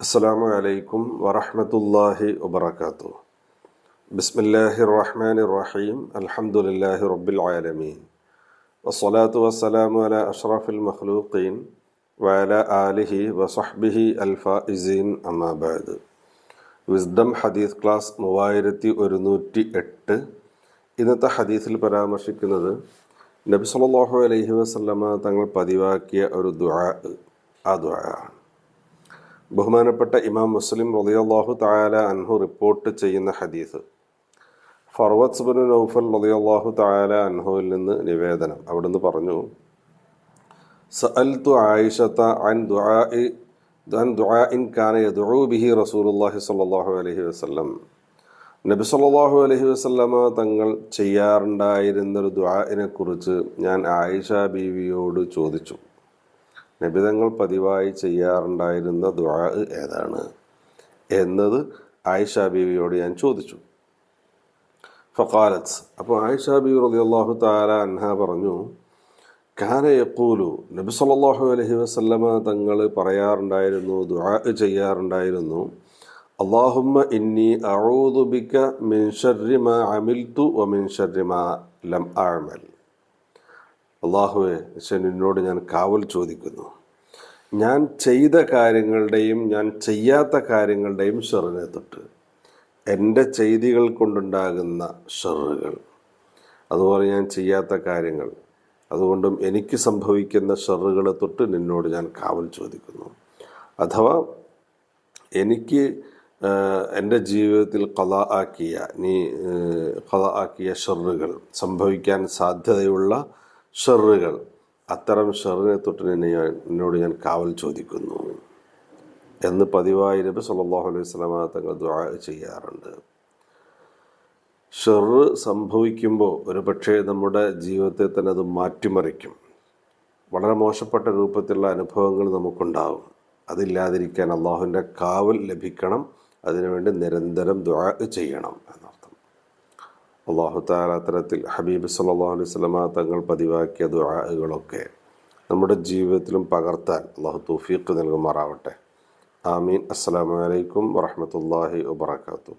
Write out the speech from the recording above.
അസ്സലാമു അലൈക്കും വറഹമത്തല്ലാഹി വബർക്കാത്തു ബിസ്മില്ലാഹി റഹ്മാൻ റഹീം അലഹമുല്ലാഹി റബ്ബിൽ ആലമീൻ വസ്സലാത്തു വസ്സലാമു അല അഷ്റഫുൽ മഖ്ലൂഖീൻ വല ആലിഹി വസഹ്ബിഹി അൽഫ ഇസീൻ അമ്മാബാദ് വിസ്ഡം ഹദീസ് ക്ലാസ് മൂവായിരത്തി ഒരുന്നൂറ്റി എട്ട്. ഇന്നത്തെ ഹദീസിൽ പരാമർശിക്കുന്നത് നബി സല്ലല്ലാഹു അലൈഹി വസല്ലമ തങ്ങൾ പതിവാക്കിയ ഒരു ദുആ ആ ദുആ. ബഹുമാനപ്പെട്ട ഇമാം മുസ്ലിം റളിയല്ലാഹു തആല അൻഹു റിപ്പോർട്ട് ചെയ്യുന്ന ഹദീസ്. ഫർവത്ത് സുബിൻ നൗഫൽ റളിയല്ലാഹു തആല അൻഹുവിൽ നിന്ന് നിവേദനം. അവിടുന്ന് പറഞ്ഞു സഅൽതു ആയിഷത അൻ ദുആഇ അൻ ദുആഇൻ കാന യദ്ഉ ബിഹി റസൂലുള്ളാഹി സ്വല്ലല്ലാഹു അലൈഹി വസല്ലം. നബി സല്ലല്ലാഹു അലൈഹി വസല്ലമ തങ്ങൾ ചെയ്യാറുണ്ടായിരുന്ന ഒരു ദുആഇനെ കുറിച്ച് ഞാൻ ആയിഷ ബീവിയോട് ചോദിച്ചു. നബി തങ്ങൾ പതിവായി ചെയ്യാറുണ്ടായിരുന്ന ദ്വാ ഏതാണ് എന്നത് ആയിഷ ബീവിയോട് ഞാൻ ചോദിച്ചു. ഫക്കാലത്ത് അപ്പോൾ ആയിഷ ബീവി റളിയല്ലാഹു തആല അൻഹ പറഞ്ഞു കാന യഖൂലു നബി സല്ലല്ലാഹു അലൈഹി വസല്ലമ തങ്ങൾ പറയാറുണ്ടായിരുന്നു ദ്വാ ചെയ്യാറുണ്ടായിരുന്നു അള്ളാഹുമ്മ ഇന്നി മാ അമിൽതു വ മിൻ ഷർരി മാ ലം അഅമൽ. അള്ളാഹുവെ നിന്നോട് ഞാൻ കാവൽ ചോദിക്കുന്നു. ഞാൻ ചെയ്ത കാര്യങ്ങളുടെയും ഞാൻ ചെയ്യാത്ത കാര്യങ്ങളുടെയും ഷെറിനെ തൊട്ട് എന്റെ ചെയ്തികൾ കൊണ്ടുണ്ടാകുന്ന ഷെറുകൾ. അതുപോലെ ഞാൻ ചെയ്യാത്ത കാര്യങ്ങൾ അതുകൊണ്ടും എനിക്ക് സംഭവിക്കുന്ന ഷെറുകളെ തൊട്ട് നിന്നോട് ഞാൻ കാവൽ ചോദിക്കുന്നു. അഥവാ എനിക്ക് എന്റെ ജീവിതത്തിൽ കഥ ആക്കിയ നീ കഥ ആക്കിയ ഷെറുകൾ സംഭവിക്കാൻ സാധ്യതയുള്ള ഷെറുകൾ അത്തരം ഷെറിനെ തൊട്ട് നിന്നെ ഞാൻ എന്നോട് ഞാൻ കാവൽ ചോദിക്കുന്നു എന്ന് പതിവായി നബി സല്ലല്ലാഹു അലൈഹി സ്വലാമ തങ്ങൾ ദുആ ചെയ്യാറുണ്ട്. ഷെറ് സംഭവിക്കുമ്പോൾ ഒരു പക്ഷേ നമ്മുടെ ജീവിതത്തെ തന്നെ അത് മാറ്റിമറിക്കും. വളരെ മോശപ്പെട്ട രൂപത്തിലുള്ള അനുഭവങ്ങൾ നമുക്കുണ്ടാവും. അതില്ലാതിരിക്കാൻ അള്ളാഹുവിന്റെ കാവൽ ലഭിക്കണം. അതിനുവേണ്ടി നിരന്തരം ദുആ ചെയ്യണം എന്നർത്ഥം. അള്ളാഹു താല അത്തരത്തിൽ ഹബീബ് സല്ലല്ലാഹു അലൈഹി വസല്ലമ തങ്ങൾ പതിവാക്കിയ ദുആകളൊക്കെ നമ്മുടെ ജീവിതത്തിലും പകർത്താൻ അള്ളാഹു തൗഫീഖ് നൽകുമാറാവട്ടെ. ആമീൻ. അസ്സലാമു അലൈക്കും വറഹ്മത്തുള്ളാഹി വബറകാതുഹു.